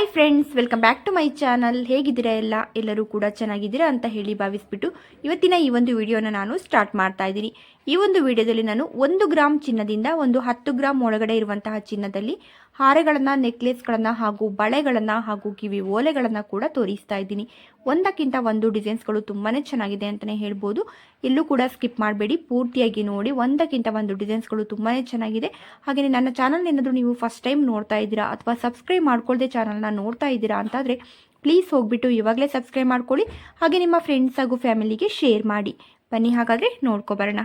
Hi friends welcome back to my channel ಹೇಗಿದ್ದೀರಾ ಎಲ್ಲ? ಎಲ್ಲರೂ ಕೂಡ ಚೆನ್ನಾಗಿದ್ದೀರಾ ಅಂತ ಹೇಳಿ ಭಾವಿಸ್ಬಿಟ್ಟು ಇವತ್ತಿನ ಈ ಒಂದು ವಿಡಿಯೋನ ನಾನು ಸ್ಟಾರ್ಟ್ ಮಾಡ್ತಾ ಇದ್ದೀನಿ. ಈ ಒಂದು ವಿಡಿಯೋದಲ್ಲಿ ನಾನು ಒಂದು ಗ್ರಾಮ್ ಚಿನ್ನದಿಂದ ಒಂದು ಹತ್ತು ಗ್ರಾಮ್ ಒಳಗಡೆ ಇರುವಂತಹ ಚಿನ್ನದಲ್ಲಿ ಹಾರಗಳನ್ನು, ನೆಕ್ಲೆಸ್ಗಳನ್ನು ಹಾಗೂ ಬಳೆಗಳನ್ನು ಹಾಗೂ ಕಿವಿ ಓಲೆಗಳನ್ನು ಕೂಡ ತೋರಿಸ್ತಾ ಇದ್ದೀನಿ. ಒಂದಕ್ಕಿಂತ ಒಂದು ಡಿಸೈನ್ಸ್ಗಳು ತುಂಬಾ ಚೆನ್ನಾಗಿದೆ ಅಂತಲೇ ಹೇಳ್ಬೋದು. ಎಲ್ಲೂ ಕೂಡ ಸ್ಕಿಪ್ ಮಾಡಬೇಡಿ. ಪೂರ್ತಿಯಾಗಿ ನೋಡಿ ಒಂದಕ್ಕಿಂತ ಒಂದು ಡಿಸೈನ್ಸ್ಗಳು ತುಂಬಾ ಚೆನ್ನಾಗಿದೆ. ಹಾಗೆಯೇ ನನ್ನ ಚಾನಲ್ ಏನಾದರೂ ನೀವು ಫಸ್ಟ್ ಟೈಮ್ ನೋಡ್ತಾ ಇದ್ದೀರಾ ಅಥವಾ ಸಬ್ಸ್ಕ್ರೈಬ್ ಮಾಡ್ಕೊಳ್ಳದೆ ಚಾನಲ್ನ ನೋಡ್ತಾ ಇದ್ದೀರಾ ಅಂತಾದರೆ ಪ್ಲೀಸ್ ಹೋಗ್ಬಿಟ್ಟು ಇವಾಗಲೇ ಸಬ್ಸ್ಕ್ರೈಬ್ ಮಾಡ್ಕೊಳ್ಳಿ. ಹಾಗೆ ನಿಮ್ಮ ಫ್ರೆಂಡ್ಸ್ ಹಾಗೂ ಫ್ಯಾಮಿಲಿಗೆ ಶೇರ್ ಮಾಡಿ. ಬನ್ನಿ ಹಾಗಾದರೆ ನೋಡ್ಕೊಬರೋಣ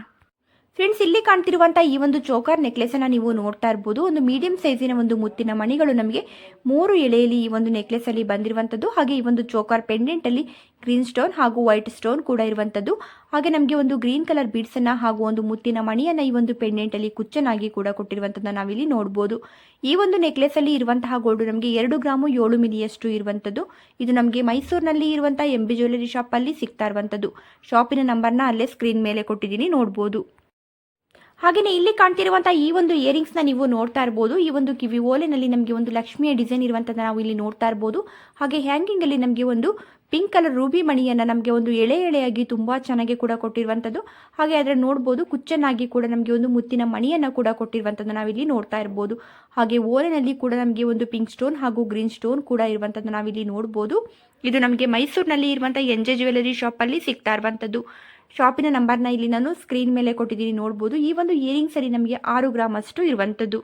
ಫ್ರೆಂಡ್ಸ್ ಇಲ್ಲಿ ಕಾಣ್ತಿರುವಂತಹ ಈ ಒಂದು ಚೋಕರ್ ಅನ್ನ ನೀವು ನೋಡ್ತಾ ಇರ್ಬೋದು. ಒಂದು ಮೀಡಿಯಂ ಸೈಜಿನ ಒಂದು ಮುತ್ತಿನ ಮಣಿಗಳು ನಮಗೆ ಮೂರು ಎಳೆಯಲ್ಲಿ ಈ ಒಂದು ನೆಕ್ಲೆಸಲ್ಲಿ ಬಂದಿರುವಂತದ್ದು. ಹಾಗೆ ಈ ಒಂದು ಚೋಕರ್ ಪೆಂಡೆಂಟಲ್ಲಿ ಗ್ರೀನ್ ಸ್ಟೋನ್ ಹಾಗೂ ವೈಟ್ ಸ್ಟೋನ್ ಕೂಡ ಇರುವಂತದ್ದು. ಹಾಗೆ ನಮಗೆ ಒಂದು ಗ್ರೀನ್ ಕಲರ್ ಬೀಡ್ಸನ್ನು ಹಾಗೂ ಒಂದು ಮುತ್ತಿನ ಮಣಿಯನ್ನು ಈ ಒಂದು ಪೆಂಡೆಂಟ್ ಅಲ್ಲಿ ಕುಚ್ಚನಾಗಿ ಕೂಡ ಕೊಟ್ಟಿರುವಂಥದ್ದನ್ನು ನಾವಿಲ್ಲಿ ನೋಡಬಹುದು ಈ ಒಂದು ನೆಕ್ಲೆಸಲ್ಲಿ ಇರುವಂತಹ ಗೋಲ್ಡ್ ನಮಗೆ ಎರಡು ಗ್ರಾಮು ಏಳು ಮಿಲಿಯಷ್ಟು ಇರುವಂತದ್ದು. ಇದು ನಮಗೆ ಮೈಸೂರಿನಲ್ಲಿ ಇರುವಂತಹ ಎಂ ಜ್ಯುವೆಲರಿ ಶಾಪ್ ಅಲ್ಲಿ ಸಿಗ್ತಾ ಇರುವಂತದ್ದು. ಶಾಪಿನ ನಂಬರ್ನ ಅಲ್ಲೇ ಸ್ಕ್ರೀನ್ ಮೇಲೆ ಕೊಟ್ಟಿದ್ದೀನಿ, ನೋಡ್ಬೋದು. ಹಾಗೆಯೇ ಇಲ್ಲಿ ಕಾಣ್ತಿರುವಂತಹ ಈ ಒಂದು ಇಯರಿಂಗ್ಸ್ನ ನೀವು ನೋಡ್ತಾ ಇರ್ಬೋದು. ಈ ಒಂದು ಕಿವಿ ಓಲೆನಲ್ಲಿ ನಮಗೆ ಒಂದು ಲಕ್ಷ್ಮಿಯ ಡಿಸೈನ್ ಇರುವಂತಹ ನಾವು ಇಲ್ಲಿ ನೋಡ್ತಾ ಇರ್ಬೋದು. ಹಾಗೆ ಹ್ಯಾಂಗಿಂಗ್ ಅಲ್ಲಿ ನಮಗೆ ಒಂದು ಪಿಂಕ್ ಕಲರ್ ರೂಬಿ ಮಣಿಯನ್ನು ನಮಗೆ ಒಂದು ಎಳೆ ಎಳೆಯಾಗಿ ತುಂಬ ಚೆನ್ನಾಗಿ ಕೂಡ ಕೊಟ್ಟಿರುವಂಥದ್ದು ಹಾಗೆ ಅದರ ನೋಡ್ಬೋದು, ಕುಚ್ಚನ್ನಾಗಿ ಕೂಡ ನಮಗೆ ಒಂದು ಮುತ್ತಿನ ಮಣಿಯನ್ನು ಕೂಡ ಕೊಟ್ಟಿರುವಂಥದ್ದು ನಾವಿಲ್ಲಿ ನೋಡ್ತಾ ಇರ್ಬೋದು. ಹಾಗೆ ಓಲೆನಲ್ಲಿ ಕೂಡ ನಮಗೆ ಒಂದು ಪಿಂಕ್ ಸ್ಟೋನ್ ಹಾಗೂ ಗ್ರೀನ್ ಸ್ಟೋನ್ ಕೂಡ ಇರುವಂಥದ್ದು ನಾವಿಲ್ಲಿ ನೋಡ್ಬೋದು. ಇದು ನಮಗೆ ಮೈಸೂರಿನಲ್ಲಿ ಇರುವಂಥ ಎನ್ ಜೆ ಜ್ಯುವೆಲರಿ ಶಾಪಲ್ಲಿ ಸಿಗ್ತಾ ಇರುವಂಥದ್ದು ಶಾಪಿನ ನಂಬರ್ನ ಇಲ್ಲಿ ನಾನು ಸ್ಕ್ರೀನ್ ಮೇಲೆ ಕೊಟ್ಟಿದ್ದೀನಿ, ನೋಡ್ಬೋದು. ಈ ಒಂದು ಇಯರಿಂಗ್ ಸರಿ ನಮಗೆ ಆರು ಗ್ರಾಮ್ ಅಷ್ಟು ಇರುವಂಥದ್ದು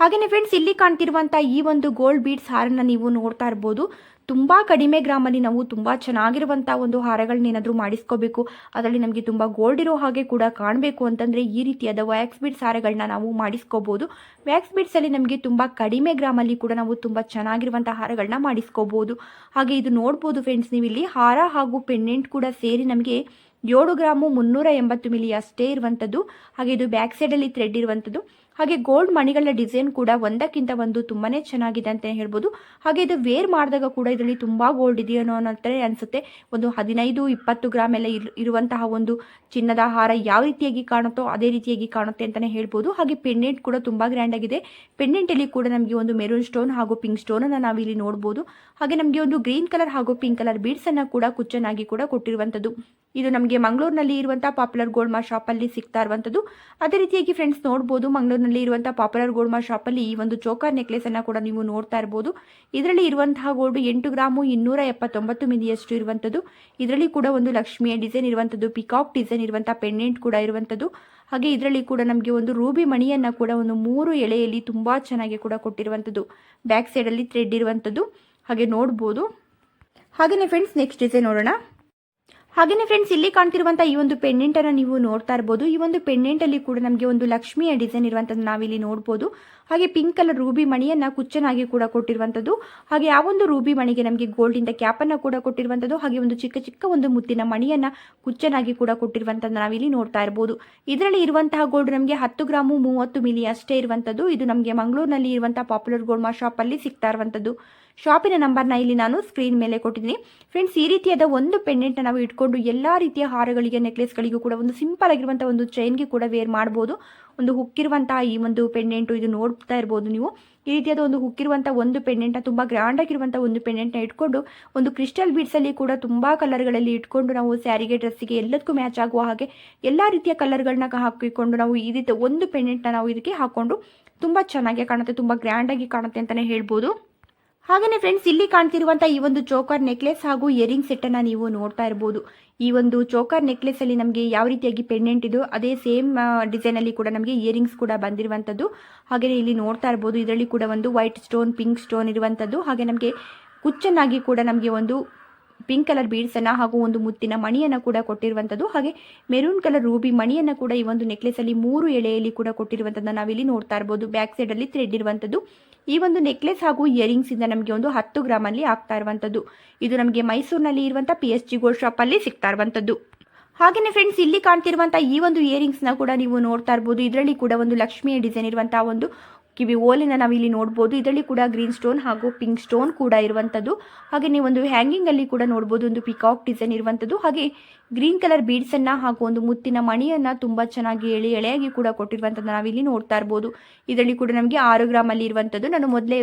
ಹಾಗೆಯೇ ಫ್ರೆಂಡ್ಸ್ ಇಲ್ಲಿ ಕಾಣ್ತಿರುವಂಥ ಈ ಒಂದು ಗೋಲ್ಡ್ ಬೀಡ್ಸ್ ಹಾರನ್ನ ನೀವು ನೋಡ್ತಾ ಇರ್ಬೋದು. ತುಂಬ ಕಡಿಮೆ ಗ್ರಾಮಲ್ಲಿ ನಾವು ತುಂಬ ಚೆನ್ನಾಗಿರುವಂಥ ಒಂದು ಹಾರಗಳನ್ನ ಏನಾದರೂ ಮಾಡಿಸ್ಕೋಬೇಕು. ಅದರಲ್ಲಿ ನಮಗೆ ತುಂಬ ಗೋಲ್ಡ್ ಇರೋ ಹಾಗೆ ಕೂಡ ಕಾಣಬೇಕು ಅಂತಂದರೆ ಈ ರೀತಿಯಾದ ವ್ಯಾಕ್ಸ್ ಬೀಡ್ಸ್ ಹಾರಗಳನ್ನ ನಾವು ಮಾಡಿಸ್ಕೋಬೋದು. ವ್ಯಾಕ್ಸ್ ಬೀಡ್ಸಲ್ಲಿ ನಮಗೆ ತುಂಬ ಕಡಿಮೆ ಗ್ರಾಮಲ್ಲಿ ಕೂಡ ನಾವು ತುಂಬ ಚೆನ್ನಾಗಿರುವಂಥ ಹಾರಗಳನ್ನ ಮಾಡಿಸ್ಕೋಬೋದು. ಹಾಗೆ ಇದು ನೋಡ್ಬೋದು ಫ್ರೆಂಡ್ಸ್ ನೀವು ಇಲ್ಲಿ ಹಾರ ಹಾಗೂ ಪೆಂಡೆಂಟ್ ಕೂಡ ಸೇರಿ ನಮಗೆ ಏಳು ಗ್ರಾಮು ಮುನ್ನೂರ ಎಂಬತ್ತು ಮಿಲಿ ಅಷ್ಟೇ ಇರುವಂಥದ್ದು ಹಾಗೆ ಇದು ಬ್ಯಾಕ್ ಸೈಡಲ್ಲಿ ಥ್ರೆಡ್ ಇರುವಂಥದ್ದು ಹಾಗೆ ಗೋಲ್ಡ್ ಮಣಿಗಳ ಡಿಸೈನ್ ಕೂಡ ಒಂದಕ್ಕಿಂತ ಒಂದು ತುಂಬಾನೇ ಚೆನ್ನಾಗಿದೆ ಅಂತ ಹೇಳ್ಬೋದು. ಹಾಗೆ ಇದು ವೇರ್ ಮಾಡಿದಾಗ ಕೂಡ ಇದರಲ್ಲಿ ತುಂಬಾ ಗೋಲ್ಡ್ ಇದೆಯೋ ಅನ್ನೋ ಅನ್ಸುತ್ತೆ. ಒಂದು ಹದಿನೈದು, ಇಪ್ಪತ್ತು ಗ್ರಾಮ್ ಎಲ್ಲ ಇರ್, ಇರುವಂತಹ ಒಂದು ಚಿನ್ನದ ಹಾರ ಯಾವ ರೀತಿಯಾಗಿ ಕಾಣುತ್ತೋ ಅದೇ ರೀತಿಯಾಗಿ ಕಾಣುತ್ತೆ ಅಂತಾನೆ ಹೇಳ್ಬೋದು. ಹಾಗೆ ಪೆಂಡೆಂಟ್ ಕೂಡ ತುಂಬಾ ಗ್ರ್ಯಾಂಡ್ ಆಗಿದೆ. ಪೆಂಡೆಂಟ್ ಅಲ್ಲಿ ಕೂಡ ನಮಗೆ ಒಂದು ಮೆರೂನ್ ಸ್ಟೋನ್ ಹಾಗೂ ಪಿಂಕ್ ಸ್ಟೋನ್ ಸ್ಟೋನನ್ನು ನಾವಿಲ್ಲಿ ನೋಡಬಹುದು ಹಾಗೆ ನಮಗೆ ಒಂದು ಗ್ರೀನ್ ಕಲರ್ ಹಾಗೂ ಪಿಂಕ್ ಕಲರ್ ಬೀಡ್ಸನ್ನು ಕೂಡ ಕುಚ್ಚನಾಗಿ ಕೂಡ ಕೊಟ್ಟಿರುವಂತದ್ದು ಇದು ನಮಗೆ ಮಂಗಳೂರಿನಲ್ಲಿ ಇರುವಂತಹ ಪಾಪ್ಯುಲರ್ ಗೋಲ್ಡ್ ಶಾಪಲ್ಲಿ ಸಿಗ್ತಾ ಇರುವಂಥದ್ದು. ಅದೇ ರೀತಿಯಾಗಿ ಫ್ರೆಂಡ್ಸ್ ನೋಡಬಹುದು ಮಂಗಳೂರಿನಲ್ಲಿ ಇರುವಂಥ ಪಾಪ್ಯುಲರ್ ಗೋಲ್ಡ್ ಶಾಪಲ್ಲಿ ಈ ಒಂದು ಚೋಕರ್ ನೆಕ್ಲೆಸನ್ನು ಕೂಡ ನೀವು ನೋಡ್ತಾ ಇರಬಹುದು ಇದರಲ್ಲಿ ಇರುವಂತಹ ಗೋಲ್ಡ್ ಎಂಟು ಗ್ರಾಮು ಇನ್ನೂರ ಎಪ್ಪತ್ತೊಂಬತ್ತು ಮಿಲಿಯಷ್ಟು ಇರುವಂತದ್ದು ಇದರಲ್ಲಿ ಕೂಡ ಒಂದು ಲಕ್ಷ್ಮಿಯ ಡಿಸೈನ್ ಇರುವಂತದ್ದು ಪಿಕಾಕ್ ಡಿಸೈನ್ ಇರುವಂತಹ ಪೆಂಡೆಂಟ್ ಕೂಡ ಇರುವಂತದ್ದು ಹಾಗೆ ಇದರಲ್ಲಿ ಕೂಡ ನಮಗೆ ಒಂದು ರೂಬಿ ಮಣಿಯನ್ನು ಕೂಡ ಒಂದು ಮೂರು ಎಳೆಯಲ್ಲಿ ತುಂಬಾ ಚೆನ್ನಾಗಿ ಕೂಡ ಕೊಟ್ಟಿರುವಂತದ್ದು ಬ್ಯಾಕ್ ಸೈಡ್ ಅಲ್ಲಿ ಥ್ರೆಡ್ ಇರುವಂತದ್ದು ಹಾಗೆ ನೋಡ್ಬೋದು. ಹಾಗೆಯೇ ಫ್ರೆಂಡ್ಸ್ ನೆಕ್ಸ್ಟ್ ಡಿಸೈನ್ ನೋಡೋಣ. ಹಾಗೆಯೇ ಫ್ರೆಂಡ್ಸ್ ಇಲ್ಲಿ ಕಾಣ್ತಿರುವಂಥ ಈ ಒಂದು ಪೆಂಡೆಂಟನ್ನು ನೀವು ನೋಡ್ತಾ ಇರಬಹುದು ಈ ಒಂದು ಪೆಂಡೆಂಟಲ್ಲಿ ಕೂಡ ನಮಗೆ ಒಂದು ಲಕ್ಷ್ಮಿಯ ಡಿಸೈನ್ ಇರುವಂಥದ್ದು ನಾವಿಲ್ಲಿ ನೋಡಬಹುದು ಹಾಗೆ ಪಿಂಕ್ ಕಲರ್ ರೂಬಿ ಮಣಿಯನ್ನು ಕುಚ್ಚನಾಗಿ ಕೂಡ ಕೊಟ್ಟಿರುವಂತದ್ದು. ಹಾಗೆ ಆ ಒಂದು ರೂಬಿ ಮಣಿಗೆ ನಮಗೆ ಗೋಲ್ಡಿನ ಕ್ಯಾಪ್ ಅನ್ನ ಕೂಡ ಕೊಟ್ಟಿರುವಂತದ್ದು. ಹಾಗೆ ಒಂದು ಚಿಕ್ಕ ಚಿಕ್ಕ ಒಂದು ಮುತ್ತಿನ ಮಣಿಯನ್ನು ಕುಚ್ಚನಾಗಿ ಕೂಡ ಕೊಟ್ಟಿರುವಂಥದ್ದು ನಾವಿಲ್ಲಿ ನೋಡ್ತಾ ಇರಬಹುದು ಇದರಲ್ಲಿ ಇರುವಂತಹ ಗೋಲ್ಡ್ ನಮಗೆ ಹತ್ತು ಗ್ರಾಮು ಮೂವತ್ತು ಮಿಲಿ ಅಷ್ಟೇ ಇರುವಂತದ್ದು. ಇದು ನಮಗೆ ಮಂಗಳೂರಿನಲ್ಲಿ ಇರುವಂತಹ ಪಾಪ್ಯುಲರ್ ಗೋಲ್ಡ್ ಮಾ ಅಲ್ಲಿ ಸಿಗ್ತಾ ಇರುವಂಥದ್ದು ಶಾಪಿನ ನಂಬರ್ನ ಇಲ್ಲಿ ನಾನು ಸ್ಕ್ರೀನ್ ಮೇಲೆ ಕೊಟ್ಟಿದ್ದೀನಿ. ಫ್ರೆಂಡ್ಸ್ ಈ ರೀತಿಯಾದ ಒಂದು ಪೆಂಡೆಂಟ್ನ ನಾವು ಇಟ್ಕೊಂಡು ಎಲ್ಲ ರೀತಿಯ ಹಾರಗಳಿಗೆ ನೆಕ್ಲೆಸ್ಗಳಿಗೂ ಕೂಡ ಒಂದು ಸಿಂಪಲ್ ಆಗಿರುವಂಥ ಒಂದು ಚೈನ್ಗೆ ಕೂಡ ವೇರ್ ಮಾಡ್ಬೋದು. ಒಂದು ಹುಕ್ಕಿರುವಂತಹ ಈ ಒಂದು ಪೆಂಡೆಂಟು ಇದು ನೋಡ್ತಾ ಇರ್ಬೋದು ನೀವು. ಈ ರೀತಿಯಾದ ಒಂದು ಹುಕ್ಕಿರುವಂಥ ಒಂದು ಪೆಂಡೆಂಟ್ನ ತುಂಬ ಗ್ರ್ಯಾಂಡ್ ಆಗಿರುವಂಥ ಒಂದು ಪೆಂಡೆಂಟ್ನ ಇಟ್ಕೊಂಡು ಒಂದು ಕ್ರಿಸ್ಟಲ್ ಬೀಡ್ಸಲ್ಲಿ ಕೂಡ ತುಂಬ ಕಲರ್ಗಳಲ್ಲಿ ಇಟ್ಕೊಂಡು ನಾವು ಸ್ಯಾರಿಗೆ ಡ್ರೆಸ್ಸಿಗೆ ಎಲ್ಲದಕ್ಕೂ ಮ್ಯಾಚ್ ಆಗುವ ಹಾಗೆ ಎಲ್ಲ ರೀತಿಯ ಕಲರ್ಗಳನ್ನ ಹಾಕಿಕೊಂಡು ನಾವು ಈ ರೀತಿ ಒಂದು ಪೆಂಡೆಂಟ್ನ ನಾವು ಇದಕ್ಕೆ ಹಾಕ್ಕೊಂಡು ತುಂಬ ಚೆನ್ನಾಗಿ ಕಾಣುತ್ತೆ, ತುಂಬ ಗ್ರ್ಯಾಂಡಾಗಿ ಕಾಣುತ್ತೆ ಅಂತಲೇ ಹೇಳ್ಬೋದು. ಹಾಗೆಯೇ ಫ್ರೆಂಡ್ಸ್ ಇಲ್ಲಿ ಕಾಣ್ತಿರುವಂತಹ ಈ ಒಂದು ಚೋಕರ್ ನೆಕ್ಲೆಸ್ ಹಾಗೂ ಇಯರಿಂಗ್ ಸೆಟ್ಟನ್ನು ನೀವು ನೋಡ್ತಾ ಇರಬಹುದು ಈ ಒಂದು ಚೋಕರ್ ನೆಕ್ಲೆಸಲ್ಲಿ ನಮಗೆ ಯಾವ ರೀತಿಯಾಗಿ ಪೆಂಡೆಂಟ್ ಇದೋ ಅದೇ ಸೇಮ್ ಡಿಸೈನ್ ಅಲ್ಲಿ ಕೂಡ ನಮಗೆ ಇಯರಿಂಗ್ಸ್ ಕೂಡ ಬಂದಿರುವಂಥದ್ದು ಹಾಗೆಯೇ ಇಲ್ಲಿ ನೋಡ್ತಾ ಇರಬಹುದು ಇದರಲ್ಲಿ ಕೂಡ ಒಂದು ವೈಟ್ ಸ್ಟೋನ್ ಪಿಂಕ್ ಸ್ಟೋನ್ ಇರುವಂಥದ್ದು ಹಾಗೆ ನಮಗೆ ಕುಚ್ಚನ್ನಾಗಿ ಕೂಡ ನಮಗೆ ಒಂದು ಪಿಂಕ್ ಕಲರ್ ಬೀಡ್ಸ್ ಅನ್ನ ಹಾಗೂ ಒಂದು ಮುತ್ತಿನ ಮಣಿಯನ್ನ ಕೂಡ ಕೊಟ್ಟಿರುವಂಥದ್ದು ಹಾಗೆ ಮೆರೂನ್ ಕಲರ್ ರೂಬಿ ಮಣಿಯನ್ನ ಕೂಡ ಈ ಒಂದು ನೆಕ್ಲೆಸ್ ಅಲ್ಲಿ ಮೂರು ಎಳೆಯಲ್ಲಿ ಕೂಡ ಕೊಟ್ಟಿರುವಂಥದ್ದನ್ನು ನಾವಿಲ್ಲಿ ನೋಡ್ತಾ ಇರಬಹುದು ಬ್ಯಾಕ್ ಸೈಡ್ ಅಲ್ಲಿ ಥ್ರೆಡ್ ಇರುವಂಥದ್ದು ಈ ಒಂದು ನೆಕ್ಲೆಸ್ ಹಾಗೂ ಇಯರಿಂಗ್ಸ್ ಇಂದ ನಮಗೆ ಒಂದು ಹತ್ತು ಗ್ರಾಮಲ್ಲಿ ಆಗ್ತಾ ಇರುವಂತದ್ದು. ಇದು ನಮಗೆ ಮೈಸೂರಿನಲ್ಲಿ ಇರುವಂಥ ಪಿ ಎಸ್ ಜಿ ಗೋಲ್ಡ್ ಶಾಪಲ್ಲಿ ಸಿಗ್ತಾ ಇರುವಂಥದ್ದು ಹಾಗೆಯೇ ಫ್ರೆಂಡ್ಸ್ ಇಲ್ಲಿ ಕಾಣ್ತಿರುವಂತಹ ಈ ಒಂದು ಇಯರಿಂಗ್ಸ್ನ ಕೂಡ ನೀವು ನೋಡ್ತಾ ಇರ್ಬೋದು. ಇದರಲ್ಲಿ ಕೂಡ ಒಂದು ಲಕ್ಷ್ಮಿಯ ಡಿಸೈನ್ ಇರುವಂತಹ ಒಂದು ಕಿವಿ ಓಲಿನ ನಾವು ಇಲ್ಲಿ ನೋಡ್ಬೋದು. ಇದರಲ್ಲಿ ಕೂಡ ಗ್ರೀನ್ ಸ್ಟೋನ್ ಹಾಗೂ ಪಿಂಕ್ ಸ್ಟೋನ್ ಕೂಡ ಇರುವಂಥದ್ದು ಹಾಗೆ ನೀವು ಒಂದು ಹ್ಯಾಂಗಿಂಗಲ್ಲಿ ಕೂಡ ನೋಡ್ಬೋದು, ಒಂದು ಪಿಕಾಕ್ ಡಿಸೈನ್ ಇರುವಂಥದ್ದು ಹಾಗೆ ಗ್ರೀನ್ ಕಲರ್ ಬೀಡ್ಸನ್ನು ಹಾಗೂ ಒಂದು ಮುತ್ತಿನ ಮಣಿಯನ್ನು ತುಂಬ ಚೆನ್ನಾಗಿ ಎಳೆ ಎಳೆಯಾಗಿ ಕೂಡ ಕೊಟ್ಟಿರುವಂಥದ್ದು ನಾವಿಲ್ಲಿ ನೋಡ್ತಾ ಇರ್ಬೋದು. ಇದರಲ್ಲಿ ಕೂಡ ನಮಗೆ ಆರು ಗ್ರಾಮಲ್ಲಿ ಇರುವಂಥದ್ದು ನಾನು ಮೊದಲೇ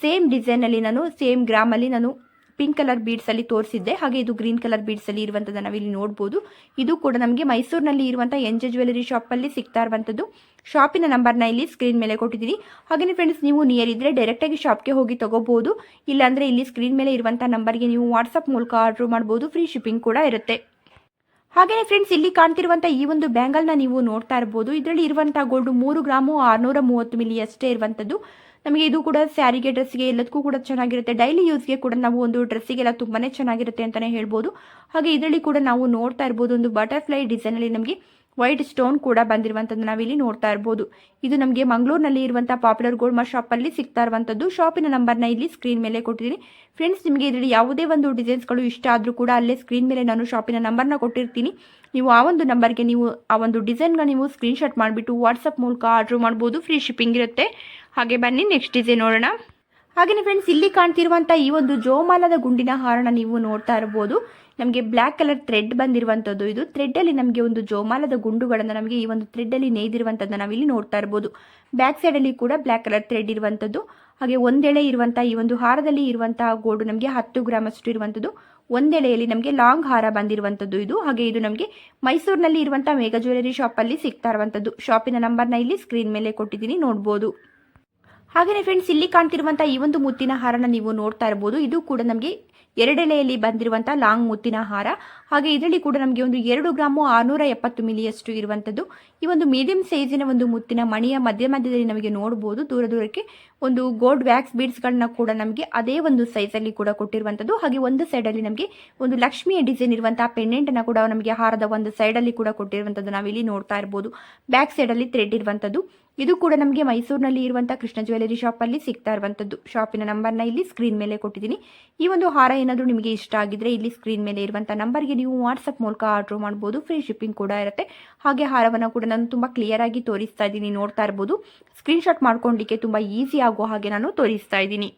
ಸೇಮ್ ಡಿಸೈನಲ್ಲಿ ನಾನು ಸೇಮ್ ಗ್ರಾಮಲ್ಲಿ ನಾನು ಪಿಂಕ್ ಕಲರ್ ಬೀಡ್ಸಲ್ಲಿ ತೋರಿಸಿದ್ದೆ. ಹಾಗೆ ಇದು ಗ್ರೀನ್ ಕಲರ್ ಬೀಡ್ಸಲ್ಲಿ ಇರುವಂಥದ್ದು ನಾವಿಲ್ಲಿ ನೋಡಬಹುದು ಇದು ಕೂಡ ನಮಗೆ ಮೈಸೂರಿನಲ್ಲಿ ಇರುವಂಥ ಎನ್ ಜೆ ಜ್ಯುವೆಲರಿ ಶಾಪಲ್ಲಿ ಸಿಗ್ತಾ ಇರುವಂಥದ್ದು ಶಾಪಿನ ನಂಬರ್ನ ಇಲ್ಲಿ ಸ್ಕ್ರೀನ್ ಮೇಲೆ ಕೊಟ್ಟಿದ್ದೀನಿ ಹಾಗೆಯೇ ಫ್ರೆಂಡ್ಸ್ ನೀವು ನಿಯರ್ ಇದ್ದರೆ ಡೈರೆಕ್ಟಾಗಿ ಶಾಪ್ಗೆ ಹೋಗಿ ತಗೋಬಹುದು ಇಲ್ಲಾಂದ್ರೆ ಇಲ್ಲಿ ಸ್ಕ್ರೀನ್ ಮೇಲೆ ಇರುವಂಥ ನಂಬರ್ಗೆ ನೀವು ವಾಟ್ಸಪ್ ಮೂಲಕ ಆರ್ಡರ್ ಮಾಡಬಹುದು ಫ್ರೀ ಶಿಪ್ಪಿಂಗ್ ಕೂಡ ಇರುತ್ತೆ. ಹಾಗೆಯೇ ಫ್ರೆಂಡ್ಸ್ ಇಲ್ಲಿ ಕಾಣ್ತಿರುವಂಥ ಈ ಒಂದು ಬ್ಯಾಂಗಲ್ನ ನೀವು ನೋಡ್ತಾ ಇರಬಹುದು ಇದರಲ್ಲಿ ಇರುವಂತಹ ಗೋಲ್ಡ್ ಮೂರು ಗ್ರಾಮು ಆರುನೂರ ಮೂವತ್ತು ಮಿಲಿ ಅಷ್ಟೇ ಇರುವಂಥದ್ದು ನಮಗೆ ಇದು ಕೂಡ ಸ್ಯಾರಿಗೆ ಡ್ರೆಸ್ಗೆ ಎಲ್ಲದಕ್ಕೂ ಕೂಡ ಚೆನ್ನಾಗಿರುತ್ತೆ. ಡೈಲಿ ಯೂಸ್ಗೆ ಕೂಡ ನಾವು ಒಂದು ಡ್ರೆಸ್ಸಿಗೆಲ್ಲ ತುಂಬಾ ಚೆನ್ನಾಗಿರುತ್ತೆ ಅಂತಲೇ ಹೇಳ್ಬೋದು. ಹಾಗೆ ಇದರಲ್ಲಿ ಕೂಡ ನಾವು ನೋಡ್ತಾ ಇರ್ಬೋದು ಒಂದು ಬಟರ್ಫ್ಲೈ ಡಿಸೈನಲ್ಲಿ ನಮಗೆ ವೈಟ್ ಸ್ಟೋನ್ ಕೂಡ ಬಂದಿರುವಂಥದ್ದು ನಾವಿಲ್ಲಿ ನೋಡ್ತಾ ಇರ್ಬೋದು. ಇದು ನಮಗೆ ಮಂಗಳೂರಿನಲ್ಲಿ ಇರುವಂಥ ಪಾಪ್ಯುಲರ್ ಗೋಲ್ಡ್ ಶಾಪಲ್ಲಿ ಸಿಗ್ತಾ ಇರುವಂಥದ್ದು ಶಾಪಿನ ನಂಬರ್ನ ಇಲ್ಲಿ ಸ್ಕ್ರೀನ್ ಮೇಲೆ ಕೊಟ್ಟಿದ್ದೀನಿ. ಫ್ರೆಂಡ್ಸ್ ನಿಮಗೆ ಇದರಲ್ಲಿ ಯಾವುದೇ ಒಂದು ಡಿಸೈನ್ಸ್ಗಳು ಇಷ್ಟ ಆದರೂ ಕೂಡ ಅಲ್ಲೇ ಸ್ಕ್ರೀನ್ ಮೇಲೆ ನಾನು ಶಾಪಿನ ನಂಬರ್ನ ಕೊಟ್ಟಿರ್ತೀನಿ. ನೀವು ಆ ಒಂದು ನಂಬರ್ಗೆ ನೀವು ಆ ಒಂದು ಡಿಸೈನ್ಗೆ ನೀವು ಸ್ಕ್ರೀನ್ಶಾಟ್ ಮಾಡಿಬಿಟ್ಟು ವಾಟ್ಸಪ್ ಮೂಲಕ ಆರ್ಡ್ರ್ ಮಾಡ್ಬೋದು. ಫ್ರೀ ಶಿಪ್ಪಿಂಗ್ ಇರುತ್ತೆ. ಹಾಗೆ ಬನ್ನಿ ನೆಕ್ಸ್ಟ್ ಡಿಸೈನ್ ನೋಡೋಣ. ಹಾಗೆಯೇ ಫ್ರೆಂಡ್ಸ್ ಇಲ್ಲಿ ಕಾಣ್ತಿರುವಂಥ ಈ ಒಂದು ಜೋಮಾಲದ ಗುಂಡಿನ ಹಾರನ ನೀವು ನೋಡ್ತಾ ಇರ್ಬೋದು. ನಮಗೆ ಬ್ಲ್ಯಾಕ್ ಕಲರ್ ಥ್ರೆಡ್ ಬಂದಿರುವಂಥದ್ದು ಇದು. ಥ್ರೆಡ್ಡಲ್ಲಿ ನಮಗೆ ಒಂದು ಜೋಮಾಲದ ಗುಂಡುಗಳನ್ನು, ನಮಗೆ ಈ ಒಂದು ಥ್ರೆಡ್ಡಲ್ಲಿ ನೇಯ್ದಿರುವಂಥದ್ದನ್ನು ನಾವಿಲ್ಲಿ ನೋಡ್ತಾ ಇರ್ಬೋದು. ಬ್ಯಾಕ್ ಸೈಡಲ್ಲಿ ಕೂಡ ಬ್ಲ್ಯಾಕ್ ಕಲರ್ ಥ್ರೆಡ್ ಇರುವಂಥದ್ದು ಹಾಗೆ ಒಂದೆಳೆ ಇರುವಂಥ ಈ ಒಂದು ಹಾರದಲ್ಲಿ ಇರುವಂತಹ ಗೋಲ್ಡ್ ನಮಗೆ ಹತ್ತು ಗ್ರಾಮ್ ಅಷ್ಟು ಇರುವಂಥದ್ದು ಒಂದೆಳೆಯಲ್ಲಿ ನಮಗೆ ಲಾಂಗ್ ಹಾರ ಬಂದಿರುವಂಥದ್ದು ಇದು. ಹಾಗೆ ಇದು ನಮಗೆ ಮೈಸೂರಿನಲ್ಲಿ ಇರುವಂಥ ಮೇಘ ಜ್ಯುವೆಲರಿ ಶಾಪಲ್ಲಿ ಸಿಗ್ತಾ ಇರುವಂಥದ್ದು ಶಾಪಿನ ನಂಬರ್ನ ಇಲ್ಲಿ ಸ್ಕ್ರೀನ್ ಮೇಲೆ ಕೊಟ್ಟಿದ್ದೀನಿ, ನೋಡ್ಬೋದು. ಹಾಗೆಯೇ ಫ್ರೆಂಡ್ಸ್ ಇಲ್ಲಿ ಕಾಣ್ತಿರುವಂಥ ಈ ಒಂದು ಮುತ್ತಿನ ಹಾರನ ನೀವು ನೋಡ್ತಾ ಇರ್ಬೋದು. ಇದು ಕೂಡ ನಮಗೆ ಎರಡೆಲೆಯಲ್ಲಿ ಬಂದಿರುವಂತಹ ಲಾಂಗ್ ಮುತ್ತಿನ ಹಾರ. ಹಾಗೆ ಇದರಲ್ಲಿ ಕೂಡ ನಮಗೆ ಒಂದು ಎರಡು ಗ್ರಾಮು ಆರುನೂರ ಎಪ್ಪತ್ತು ಮಿಲಿಯಷ್ಟು ಇರುವಂಥದ್ದು ಈ ಒಂದು ಮೀಡಿಯಂ ಸೈಜಿನ ಒಂದು ಮುತ್ತಿನ ಮಣಿಯ ಮಧ್ಯ ಮಧ್ಯದಲ್ಲಿ ನಮಗೆ ನೋಡಬಹುದು ದೂರ ದೂರಕ್ಕೆ ಒಂದು ಗೋಲ್ಡ್ ವ್ಯಾಕ್ಸ್ ಬೀಡ್ಸ್ಗಳನ್ನ ಕೂಡ ನಮಗೆ ಅದೇ ಒಂದು ಸೈಜಲ್ಲಿ ಕೂಡ ಕೊಟ್ಟಿರುವಂಥದ್ದು ಹಾಗೆ ಒಂದು ಸೈಡಲ್ಲಿ ನಮಗೆ ಒಂದು ಲಕ್ಷ್ಮಿಯ ಡಿಸೈನ್ ಇರುವಂತಹ ಪೆಂಡೆಂಟನ್ನು ಕೂಡ ನಮಗೆ ಹಾರದ ಒಂದು ಸೈಡಲ್ಲಿ ಕೂಡ ಕೊಟ್ಟಿರುವಂತದ್ದು ನಾವಿಲ್ಲಿ ನೋಡ್ತಾ ಇರ್ಬೋದು. ಬ್ಯಾಕ್ ಸೈಡಲ್ಲಿ ಥ್ರೆಡ್ ಇರುವಂಥದ್ದು ಇದು ಕೂಡ ನಮಗೆ ಮೈಸೂರಿನಲ್ಲಿ ಇರುವಂಥ ಕೃಷ್ಣ ಜ್ಯುವೆಲರಿ ಶಾಪಲ್ಲಿ ಸಿಗ್ತಾ ಇರುವಂಥದ್ದು ಶಾಪಿನ ನಂಬರ್ನ ಇಲ್ಲಿ ಸ್ಕ್ರೀನ್ ಮೇಲೆ ಕೊಟ್ಟಿದ್ದೀನಿ. ಈ ಒಂದು ಹಾರ ಏನಾದರೂ ನಿಮಗೆ ಇಷ್ಟ ಆಗಿದ್ರೆ ಇಲ್ಲಿ ಸ್ಕ್ರೀನ್ ಮೇಲೆ ಇರುವಂಥ ನಂಬರ್ಗೆ ನೀವು ವಾಟ್ಸಪ್ ಮೂಲಕ ಆರ್ಡರ್ ಮಾಡ್ಬೋದು. ಫ್ರೀ ಶಿಪ್ಪಿಂಗ್ ಕೂಡ ಇರುತ್ತೆ. ಹಾಗೆ ಹಾರವನ್ನು ಕೂಡ ನಾನು ತುಂಬ ಕ್ಲಿಯರ್ ಆಗಿ ತೋರಿಸ್ತಾ ಇದ್ದೀನಿ, ನೋಡ್ತಾ ಇರ್ಬೋದು. ಸ್ಕ್ರೀನ್ಶಾಟ್ ಮಾಡ್ಕೊಳ್ಳಿಕ್ಕೆ ತುಂಬ ಈಸಿ ಆಗೋ ಹಾಗೆ ನಾನು ತೋರಿಸ್ತಾ ಇದ್ದೀನಿ.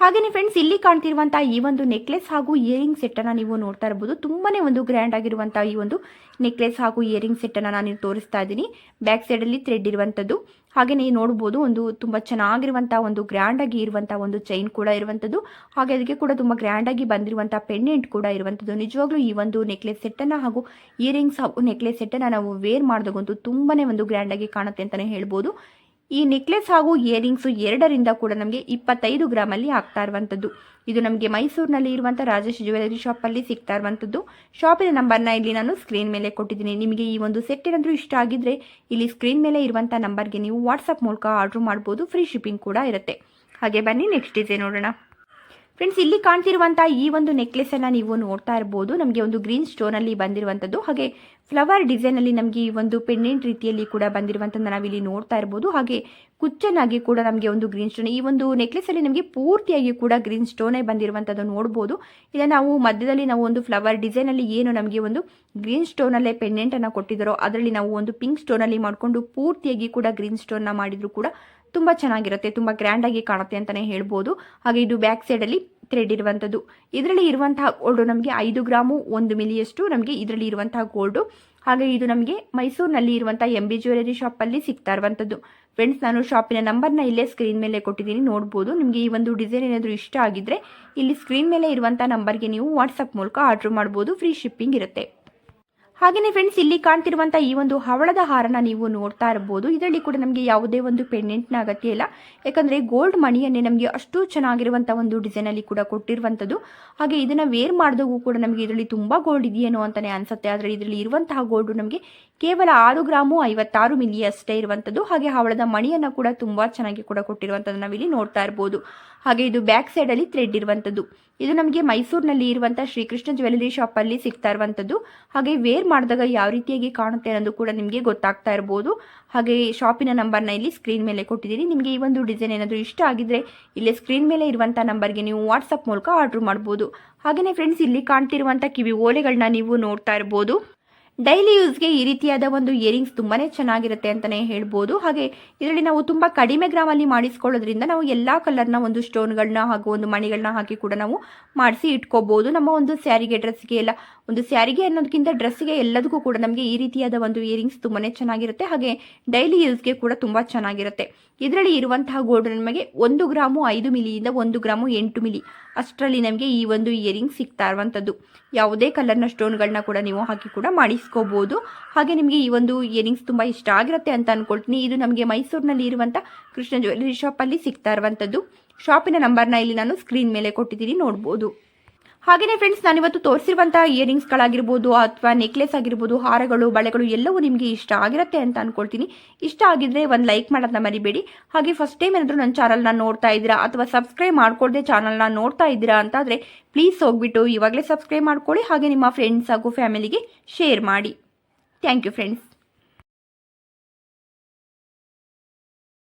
ಹಾಗೆಯೇ ಫ್ರೆಂಡ್ಸ್ ಇಲ್ಲಿ ಕಾಣ್ತಿರುವಂತಹ ಈ ಒಂದು ನೆಕ್ಲೆಸ್ ಹಾಗೂ ಇಯರಿಂಗ್ ಸೆಟ್ ಅನ್ನ ನೀವು ನೋಡ್ತಾ ಇರಬಹುದು ತುಂಬಾನೇ ಒಂದು ಗ್ರ್ಯಾಂಡ್ ಆಗಿರುವಂತಹ ಈ ಒಂದು ನೆಕ್ಲೆಸ್ ಹಾಗೂ ಇಯರಿಂಗ್ ಸೆಟ್ ಅನ್ನ ನಾನು ತೋರಿಸ್ತಾ ಇದ್ದೀನಿ. ಬ್ಯಾಕ್ ಸೈಡ್ ಅಲ್ಲಿ ಥ್ರೆಡ್ ಇರುವಂತದ್ದು. ಹಾಗೆ ನೋಡಬಹುದು ಒಂದು ತುಂಬಾ ಚೆನ್ನಾಗಿರುವಂತಹ ಒಂದು ಗ್ರ್ಯಾಂಡ್ ಆಗಿ ಇರುವಂತಹ ಒಂದು ಚೈನ್ ಕೂಡ ಇರುವಂತದ್ದು. ಹಾಗೆ ಅದಕ್ಕೆ ಕೂಡ ತುಂಬಾ ಗ್ರ್ಯಾಂಡ್ ಆಗಿ ಬಂದಿರುವಂತಹ ಪೆಂಡೆಂಟ್ ಕೂಡ ಇರುವಂತದ್ದು. ನಿಜವಾಗ್ಲೂ ಈ ಒಂದು ನೆಕ್ಲೆಸ್ ಸೆಟ್ ಅನ್ನ ಹಾಗೂ ಇಯರಿಂಗ್ಸ್ ಹಾಗೂ ನೆಕ್ಲೆಸ್ ಸೆಟ್ ಅನ್ನ ನಾವು ವೇರ್ ಮಾಡಿದಾಗಂತೂ ತುಂಬಾನೇ ಒಂದು ಗ್ರ್ಯಾಂಡ್ ಆಗಿ ಕಾಣುತ್ತೆ ಅಂತಾನೆ ಹೇಳ್ಬೋದು. ಈ ನೆಕ್ಲೆಸ್ ಹಾಗೂ ಇಯರಿಂಗ್ಸು ಎರಡರಿಂದ ಕೂಡ ನಮಗೆ ಇಪ್ಪತ್ತೈದು ಗ್ರಾಮಲ್ಲಿ ಆಗ್ತಾ ಇರುವಂಥದ್ದು. ಇದು ನಮಗೆ ಮೈಸೂರಿನಲ್ಲಿ ಇರುವಂಥ ರಾಜೇಶ್ ಜ್ಯುವೆಲರಿ ಶಾಪಲ್ಲಿ ಸಿಗ್ತಾ ಇರುವಂಥದ್ದು. ಶಾಪಿನ ನಂಬರ್ನ ಇಲ್ಲಿ ನಾನು ಸ್ಕ್ರೀನ್ ಮೇಲೆ ಕೊಟ್ಟಿದ್ದೀನಿ. ನಿಮಗೆ ಈ ಒಂದು ಸೆಟ್ ಏನಾದರೂ ಇಷ್ಟ ಆಗಿದ್ರೆ ಇಲ್ಲಿ ಸ್ಕ್ರೀನ್ ಮೇಲೆ ಇರುವಂಥ ನಂಬರ್ಗೆ ನೀವು ವಾಟ್ಸಪ್ ಮೂಲಕ ಆರ್ಡ್ರ್ ಮಾಡ್ಬೋದು. ಫ್ರೀ ಶಿಪ್ಪಿಂಗ್ ಕೂಡ ಇರುತ್ತೆ. ಹಾಗೆ ಬನ್ನಿ ನೆಕ್ಸ್ಟ್ ಡಿಸೈನ್ ನೋಡೋಣ. ಫ್ರೆಂಡ್ಸ್ ಇಲ್ಲಿ ಕಾಣ್ತಿರುವಂತಹ ಈ ಒಂದು ನೆಕ್ಲೆಸ್ ಅನ್ನ ನೀವು ನೋಡ್ತಾ ಇರಬಹುದು ನಮಗೆ ಒಂದು ಗ್ರೀನ್ ಸ್ಟೋನ್ ಅಲ್ಲಿ ಬಂದಿರುವಂತದ್ದು. ಹಾಗೆ ಫ್ಲವರ್ ಡಿಸೈನ್ ಅಲ್ಲಿ ನಮಗೆ ಈ ಒಂದು ಪೆಂಡೆಂಟ್ ರೀತಿಯಲ್ಲಿ ಕೂಡ ಬಂದಿರುವಂಥದ್ದು ನಾವಿಲ್ಲಿ ನೋಡ್ತಾ ಇರಬಹುದು ಹಾಗೆ ಕುಚ್ಚನಾಗಿ ಕೂಡ ನಮಗೆ ಒಂದು ಗ್ರೀನ್ ಸ್ಟೋನ್ ಈ ಒಂದು ನೆಕ್ಲೆಸ್ ಅಲ್ಲಿ ನಮಗೆ ಪೂರ್ತಿಯಾಗಿ ಕೂಡ ಗ್ರೀನ್ ಸ್ಟೋನೇ ಬಂದಿರುವಂತದ್ದು ನೋಡಬಹುದು ಇಲ್ಲ ನಾವು ಮಧ್ಯದಲ್ಲಿ ನಾವು ಒಂದು ಫ್ಲವರ್ ಡಿಸೈನ್ ಅಲ್ಲಿ ಏನು ನಮಗೆ ಒಂದು ಗ್ರೀನ್ ಸ್ಟೋನ್ ಅಲ್ಲಿ ಪೆಂಡೆಂಟ್ ಅನ್ನ ಕೊಟ್ಟಿದ್ದಾರೋ, ಅದರಲ್ಲಿ ನಾವು ಒಂದು ಪಿಂಕ್ ಸ್ಟೋನ್ ಅಲ್ಲಿ ಮಾಡಿಕೊಂಡು ಪೂರ್ತಿಯಾಗಿ ಕೂಡ ಗ್ರೀನ್ ಸ್ಟೋನ್ನ ಮಾಡಿದ್ರು ಕೂಡ ತುಂಬ ಚೆನ್ನಾಗಿರುತ್ತೆ, ತುಂಬ ಗ್ರ್ಯಾಂಡಾಗಿ ಕಾಣುತ್ತೆ ಅಂತಲೇ ಹೇಳ್ಬೋದು. ಹಾಗೆ ಇದು ಬ್ಯಾಕ್ ಸೈಡಲ್ಲಿ ಥ್ರೆಡ್ ಇರುವಂಥದ್ದು ಇದರಲ್ಲಿ ಇರುವಂತಹ ಗೋಲ್ಡು ನಮಗೆ ಐದು ಗ್ರಾಮು, ಒಂದು ಮಿಲಿಯಷ್ಟು ನಮಗೆ ಇದರಲ್ಲಿ ಇರುವಂತಹ ಗೋಲ್ಡು ಹಾಗೆ ಇದು ನಮಗೆ ಮೈಸೂರಿನಲ್ಲಿ ಇರುವಂಥ ಎಂ ಬಿ ಜ್ಯುವೆಲರಿ ಶಾಪಲ್ಲಿ ಸಿಗ್ತಾ ಇರುವಂಥದ್ದು ಫ್ರೆಂಡ್ಸ್ ನಾನು ಶಾಪಿನ ನಂಬರ್ನ ಇಲ್ಲೇ ಸ್ಕ್ರೀನ್ ಮೇಲೆ ಕೊಟ್ಟಿದ್ದೀನಿ, ನೋಡ್ಬೋದು. ನಿಮಗೆ ಈ ಒಂದು ಡಿಸೈನ್ ಏನಾದರೂ ಇಷ್ಟ ಆಗಿದ್ದರೆ ಇಲ್ಲಿ ಸ್ಕ್ರೀನ್ ಮೇಲೆ ಇರುವಂಥ ನಂಬರ್ಗೆ ನೀವು ವಾಟ್ಸಪ್ ಮೂಲಕ ಆರ್ಡ್ರ್ ಮಾಡ್ಬೋದು ಫ್ರೀ ಶಿಪ್ಪಿಂಗ್ ಇರುತ್ತೆ. ಹಾಗೆಯೇ ಫ್ರೆಂಡ್ಸ್ ಇಲ್ಲಿ ಕಾಣ್ತಿರುವಂತಹ ಈ ಒಂದು ಹವಳದ ಹಾರನ ನೀವು ನೋಡ್ತಾ ಇರಬಹುದು ಇದರಲ್ಲಿ ಕೂಡ ನಮಗೆ ಯಾವುದೇ ಒಂದು ಪೆಂಡೆಂಟ್ನ ಅಗತ್ಯ ಇಲ್ಲ. ಯಾಕಂದ್ರೆ ಗೋಲ್ಡ್ ಮಣಿಯನ್ನೇ ನಮಗೆ ಅಷ್ಟು ಚೆನ್ನಾಗಿರುವಂಥ ಒಂದು ಡಿಸೈನ್ ಅಲ್ಲಿ ಕೂಡ ಕೊಟ್ಟಿರುವಂಥದ್ದು. ಹಾಗೆ ಇದನ್ನ ವೇರ್ ಮಾಡಿದಾಗೂ ಕೂಡ ನಮಗೆ ಇದರಲ್ಲಿ ತುಂಬಾ ಗೋಲ್ಡ್ ಇದೆಯೇನೋ ಅಂತಾನೆ ಅನ್ಸುತ್ತೆ. ಆದರೆ ಇದರಲ್ಲಿ ಇರುವಂತಹ ಗೋಲ್ಡ್ ನಮಗೆ ಕೇವಲ ಆರು ಗ್ರಾಮು ಐವತ್ತಾರು ಮಿಲಿ ಅಷ್ಟೇ ಇರುವಂತದ್ದು ಹಾಗೆ ಹವಳದ ಮಣಿಯನ್ನ ಕೂಡ ತುಂಬಾ ಚೆನ್ನಾಗಿ ಕೂಡ ಕೊಟ್ಟಿರುವಂತದ್ದು ನಾವಿಲ್ಲಿ ನೋಡ್ತಾ ಇರಬಹುದು ಹಾಗೆ ಇದು ಬ್ಯಾಕ್ ಸೈಡ್ ಅಲ್ಲಿ ಥ್ರೆಡ್ ಇರುವಂಥದ್ದು. ಇದು ನಮಗೆ ಮೈಸೂರಿನಲ್ಲಿ ಇರುವಂತಹ ಶ್ರೀಕೃಷ್ಣ ಜ್ಯುವೆಲರಿ ಅಲ್ಲಿ ಸಿಗ್ತಾ ಇರುವಂಥದ್ದು. ಹಾಗೆ ವೇರ್ ಮಾಡಿದಾಗ ಯಾವ ರೀತಿಯಾಗಿ ಕಾಣುತ್ತೆ ಅನ್ನೋದು ಕೂಡ ನಿಮಗೆ ಗೊತ್ತಾಗ್ತಾ ಇರ್ಬೋದು. ಹಾಗೆ ಶಾಪಿನ ನಂಬರ್ನ ಇಲ್ಲಿ ಸ್ಕ್ರೀನ್ ಮೇಲೆ ಕೊಟ್ಟಿದ್ದೀನಿ. ನಿಮಗೆ ಈ ಒಂದು ಡಿಸೈನ್ ಏನಾದರೂ ಇಷ್ಟ ಆಗಿದ್ರೆ ಇಲ್ಲಿ ಸ್ಕ್ರೀನ್ ಮೇಲೆ ಇರುವಂಥ ನಂಬರ್ಗೆ ನೀವು ವಾಟ್ಸಪ್ ಮೂಲಕ ಆರ್ಡ್ರ್ ಮಾಡ್ಬೋದು. ಹಾಗೆಯೇ ಫ್ರೆಂಡ್ಸ್ ಇಲ್ಲಿ ಕಾಣ್ತಿರುವಂಥ ಕಿವಿ ಓಲೆಗಳನ್ನ ನೀವು ನೋಡ್ತಾ ಇರ್ಬೋದು. ಡೈಲಿ ಯೂಸ್ಗೆ ಈ ರೀತಿಯಾದ ಒಂದು ಇಯರಿಂಗ್ಸ್ ತುಂಬಾ ಚೆನ್ನಾಗಿರುತ್ತೆ ಅಂತಲೇ ಹೇಳ್ಬೋದು. ಹಾಗೆ ಇದರಲ್ಲಿ ನಾವು ತುಂಬ ಕಡಿಮೆ ಗ್ರಾಮಲ್ಲಿ ಮಾಡಿಸ್ಕೊಳ್ಳೋದ್ರಿಂದ ನಾವು ಎಲ್ಲ ಕಲರ್ನ ಒಂದು ಸ್ಟೋನ್ಗಳನ್ನ ಹಾಗೂ ಒಂದು ಮಣಿಗಳನ್ನ ಹಾಕಿ ಕೂಡ ನಾವು ಮಾಡಿಸಿ ಇಟ್ಕೋಬೋದು. ನಮ್ಮ ಒಂದು ಸ್ಯಾರಿಗೆ ಡ್ರೆಸ್ಗೆ ಎಲ್ಲ, ಒಂದು ಸ್ಯಾರಿಗೆ ಅನ್ನೋದಕ್ಕಿಂತ ಡ್ರೆಸ್ಸಿಗೆ ಎಲ್ಲದಕ್ಕೂ ಕೂಡ ನಮಗೆ ಈ ರೀತಿಯಾದ ಒಂದು ಇಯರಿಂಗ್ಸ್ ತುಂಬಾ ಚೆನ್ನಾಗಿರುತ್ತೆ. ಹಾಗೆ ಡೈಲಿ ಯೂಸ್ಗೆ ಕೂಡ ತುಂಬ ಚೆನ್ನಾಗಿರುತ್ತೆ. ಇದರಲ್ಲಿ ಇರುವಂತಹ ಗೋಲ್ಡ್ ನಮಗೆ ಒಂದು ಗ್ರಾಮು ಐದು ಮಿಲಿಯಿಂದ ಒಂದು ಗ್ರಾಮು ಎಂಟು ಮಿಲಿ ಅಷ್ಟರಲ್ಲಿ ನಮಗೆ ಈ ಒಂದು ಇಯರಿಂಗ್ ಸಿಗ್ತಾ ಇರುವಂಥದ್ದು. ಯಾವುದೇ ಕಲರ್ನ ಸ್ಟೋನ್ಗಳನ್ನ ಕೂಡ ನೀವು ಹಾಕಿ ಕೂಡ ಮಾಡಿಸ್ಕೋಬೋದು. ಹಾಗೆ ನಿಮಗೆ ಈ ಒಂದು ಇಯರಿಂಗ್ಸ್ ತುಂಬ ಇಷ್ಟ ಆಗಿರುತ್ತೆ ಅಂತ ಅಂದ್ಕೊಳ್ತೀನಿ ಇದು ನಮಗೆ ಮೈಸೂರಿನಲ್ಲಿ ಇರುವಂಥ ಕೃಷ್ಣ ಜ್ಯುವೆಲ್ಲರಿ ಶಾಪಲ್ಲಿ ಸಿಗ್ತಾ ಇರುವಂಥದ್ದು. ಶಾಪಿನ ನಂಬರ್ನ ಇಲ್ಲಿ ನಾನು ಸ್ಕ್ರೀನ್ ಮೇಲೆ ಕೊಟ್ಟಿದ್ದೀನಿ, ನೋಡ್ಬೋದು. ಹಾಗೆಯೇ ಫ್ರೆಂಡ್ಸ್ ನಾನಿವತ್ತು ತೋರಿಸಿರುವಂಥ ಇಯರಿಂಗ್ಸ್ಗಳಾಗಿರ್ಬೋದು ಅಥವಾ ನೆಕ್ಲೆಸ್ ಆಗಿರ್ಬೋದು, ಹಾರಗಳು, ಬಳೆಗಳು ಎಲ್ಲವೂ ನಿಮಗೆ ಇಷ್ಟ ಆಗಿರುತ್ತೆ ಅಂತ ಅನ್ಕೊಳ್ತೀನಿ. ಇಷ್ಟ ಆಗಿದ್ರೆ ಒಂದು ಲೈಕ್ ಮಾಡೋದನ್ನ ಮರಿಬೇಡಿ. ಹಾಗೆ ಫಸ್ಟ್ ಟೈಮ್ ಏನಾದರೂ ನನ್ನ ಚಾನಲ್ನ ನೋಡ್ತಾ ಇದ್ದೀರಾ ಅಥವಾ ಸಬ್ಸ್ಕ್ರೈಬ್ ಮಾಡ್ಕೊಳ್ದೆ ಚಾನಲ್ನ ನೋಡ್ತಾ ಇದ್ದೀರಾ ಅಂತಾದರೆ ಪ್ಲೀಸ್ ಹೋಗ್ಬಿಟ್ಟು ಇವಾಗಲೇ ಸಬ್ಸ್ಕ್ರೈಬ್ ಮಾಡ್ಕೊಳ್ಳಿ, ಹಾಗೆ ನಿಮ್ಮ ಫ್ರೆಂಡ್ಸ್ ಹಾಗೂ ಫ್ಯಾಮಿಲಿಗೆ ಶೇರ್ ಮಾಡಿ. Thank you friends